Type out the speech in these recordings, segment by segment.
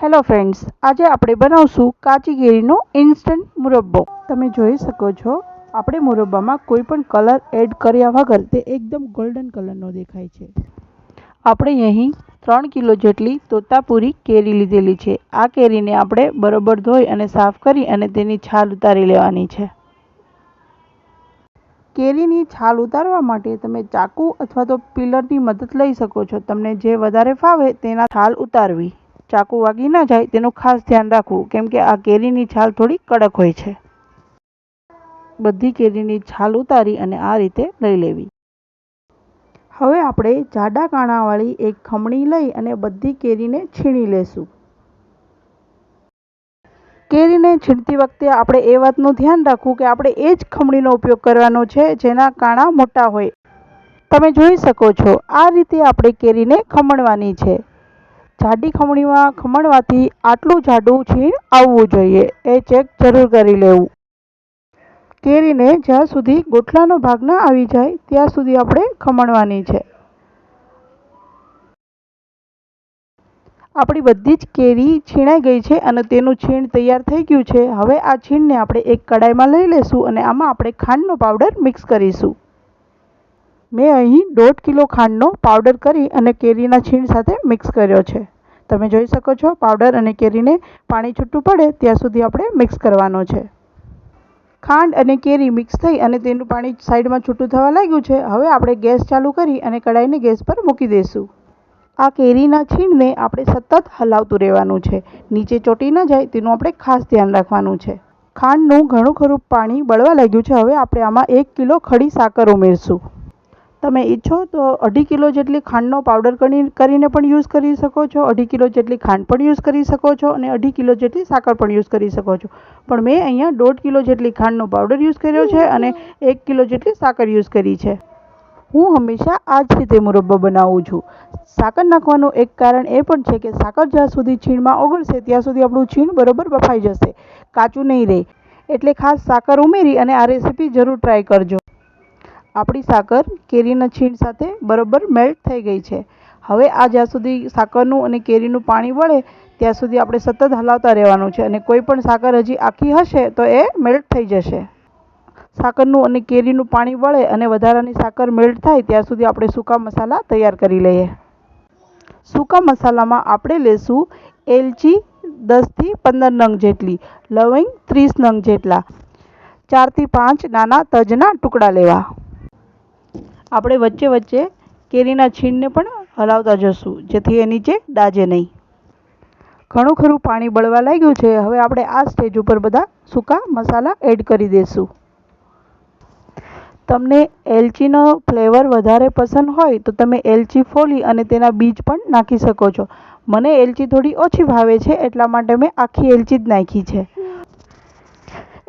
Hello friends આજે આપણે બનાવશું કાચી કેરીનો ઇન્સ્ટન્ટ મુરબ્બો. તમે જોઈ શકો છો, આપણે મુરબ્બામાં કોઈ પણ કલર એડ કર્યા વગર તે એકદમ ગોલ્ડન કલરનો દેખાય છે. આપણે અહીં ત્રણ કિલો જેટલી તોતાપુરી કેરી લીધેલી છે. આ કેરીને આપણે બરોબર ધોઈ અને સાફ કરી અને તેની છાલ ઉતારી લેવાની છે. કેરીની છાલ ઉતારવા માટે તમે ચાકુ અથવા તો પિલરની મદદ લઈ શકો છો. તમને જે વધારે ફાવે તેના છાલ ઉતારવી. ચાકુ વાગી ના જાય તેનું ખાસ ધ્યાન રાખવું, કેમ કે આ કેરીની છાલ થોડી કડક હોય છે. બધી કેરીની છાલ ઉતારી અને આ રીતે લઈ લેવી. હવે આપણે જાડા કાણાવાળી એક ખમણી લઈ અને બધી કેરીને છીણી લેશું. કેરીને છીણતી વખતે આપણે એ વાતનું ધ્યાન રાખવું કે આપણે એ જ ખમણીનો ઉપયોગ કરવાનો છે જેના કાણા મોટા હોય. તમે જોઈ શકો છો, આ રીતે આપણે કેરીને ખમણવાની છે. જાડી ખમણીમાં ખમણવાથી આટલું જાડું છીણ આવવું જોઈએ. એ ચેક જરૂર કરી લેવું. કેરીને જ્યાં સુધી ગોઠલાનો ભાગ ના આવી જાય, ત્યાં સુધી આપણે ખમણવાની છે. આપણી બધી જ કેરી છીણાઈ ગઈ છે અને તેનું છીણ તૈયાર થઈ ગયું છે. હવે આ છીણને આપણે એક કડાઈમાં લઈ લઈશું અને આમાં આપણે ખાંડનો પાવડર મિક્સ કરીશું. મેં અહીં દોઢ કિલો ખાંડનો પાવડર કરી અને કેરીના છીણ સાથે મિક્સ કર્યો છે. તમે જોઈ શકો છો પાવડર અને કેરીને પાણી છૂટું પડે ત્યાં સુધી આપણે મિક્સ કરવાનો છે. ખાંડ અને કેરી મિક્સ થઈ અને તેનું પાણી સાઈડમાં છૂટું થવા લાગ્યું છે, હવે આપણે ગેસ ચાલુ કરી અને કઢાઈને ગેસ પર મૂકી દઈશું. આ કેરીના છીણને આપણે સતત હલાવતું રહેવાનું છે. નીચે ચોટી ન જાય તેનું આપણે ખાસ ધ્યાન રાખવાનું છે. ખાંડનું ઘણું ખરું પાણી બળવા લાગ્યું છે, હવે આપણે આમાં એક કિલો ખડી સાકર ઉમેરશું. તમે ઈચ્છો તો અઢી કિલો જેટલી ખાંડનો પાવડર કરી કરીને પણ યુઝ કરી શકો છો અઢી કિલો જેટલી ખાંડ પણ યુઝ કરી શકો છો અને અઢી કિલો જેટલી સાકર પણ યુઝ કરી શકો છો. પણ મેં અહીંયા દોઢ કિલો જેટલી ખાંડનો પાવડર યુઝ કર્યો છે અને એક કિલો જેટલી સાકર યુઝ કરી છે. હું હંમેશા આ જ રીતે મુરબ્બો બનાવું છું. સાકર નાખવાનું એક કારણ એ પણ છે કે સાકર જ્યાં સુધી છીણમાં ઓગળશે ત્યાં સુધી આપણું છીણ બરોબર બફાઈ જશે કાચું નહીં રહે. એટલે ખાસ સાકર ઉમેરી અને આ રેસીપી જરૂર ટ્રાય કરજો. આપણી સાકર કેરીના છીણ સાથે બરોબર મેલ્ટ થઈ ગઈ છે. હવે આ જ્યાં સુધી સાકરનું અને કેરીનું પાણી વળે, ત્યાં સુધી આપણે સતત હલાવતા રહેવાનું છે અને કોઈ પણ સાકર હજી આખી હશે તો એ મેલ્ટ થઈ જશે. સાકરનું અને કેરીનું પાણી વળે અને વધારાની સાકર મેલ્ટ થાય, ત્યાં સુધી આપણે સૂકા મસાલા તૈયાર કરી લઈએ. સૂકા મસાલામાં આપણે લેશું એલચી દસથી પંદર નંગ જેટલી, લવિંગ ત્રીસ નંગ જેટલા ચારથી પાંચ નાના તજના ટુકડા લેવા. આપણે વચ્ચે વચ્ચે કેરીના છીણને પણ હલાવતા જશું, જેથી એ નીચે દાજે નહીં. ઘણું ખરું પાણી બળવા લાગ્યું છે, હવે આપણે આ સ્ટેજ ઉપર બધા સૂકા મસાલા એડ કરી દઈશું તમને એલચીનો ફ્લેવર વધારે પસંદ હોય તો તમે એલચી ફોલી અને તેના બીજ પણ નાખી શકો છો. મને એલચી થોડી ઓછી ભાવે છે, એટલા માટે મેં આખી એલચી જ નાખી છે.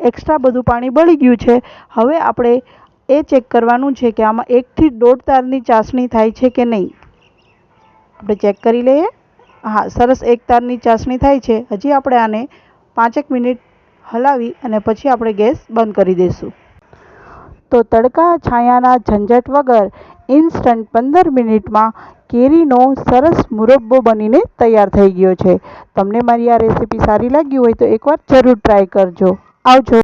એક્સ્ટ્રા બધું પાણી બળી ગયું છે. હવે આપણે એ ચેક કરવાનું છે કે આમાં એકથી દોઢ તારની ચાસણી થાય છે કે નહીં. આપણે ચેક કરી લઈએ. હા, સરસ એક તારની ચાસણી થાય છે. હજી આપણે આને પાંચેક મિનિટ હલાવી અને પછી આપણે ગેસ બંધ કરી દઈશું. તો તડકા, છાયાના ઝંઝટ વગર ઇન્સ્ટન્ટ પંદર મિનિટમાં કેરીનો સરસ મુરબ્બો બનીને તૈયાર થઈ ગયો છે. તમને મારી આ રેસીપી સારી લાગી હોય તો એકવાર જરૂર ટ્રાય કરજો. આવજો.